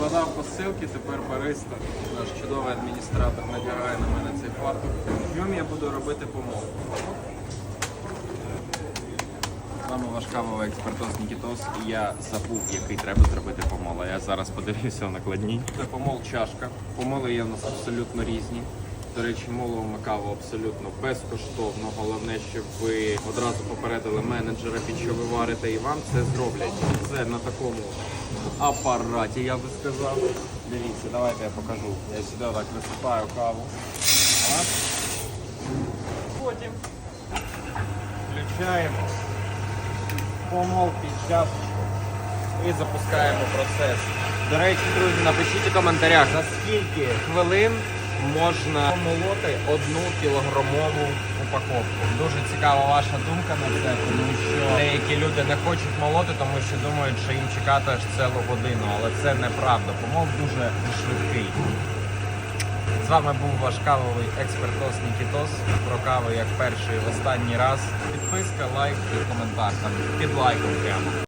Складав посилки, тепер бариста, наш чудовий адміністратор надягає на мене цей фартук. В ньому я буду робити помолку. Саме ваш кавовий експертос Нікітос, і я забув, який треба зробити помол. Я зараз подивлюся в накладні. Це помол чашка. Помоли є в нас абсолютно різні. До речі, молимо каву абсолютно безкоштовно. Головне, щоб ви одразу попередили менеджера, під що ви варите, і вам це зроблять. Це на такому апараті, я би сказав. Дивіться, давайте я покажу. Я сюди так висипаю каву. Потім включаємо помол під чашечку і запускаємо процес. До речі, друзі, напишіть у коментарях, за скільки хвилин можна помолоти одну кілограмову упаковку. Дуже цікава ваша думка на це, тому що деякі люди не хочуть молоти, тому що думають, що їм чекати аж цілу годину, але це неправда. Помол дуже швидкий. З вами був ваш кавовий експертос Нікітос. Про каву як перший і останній раз. Підписка, лайк і коментар там під лайком прямо.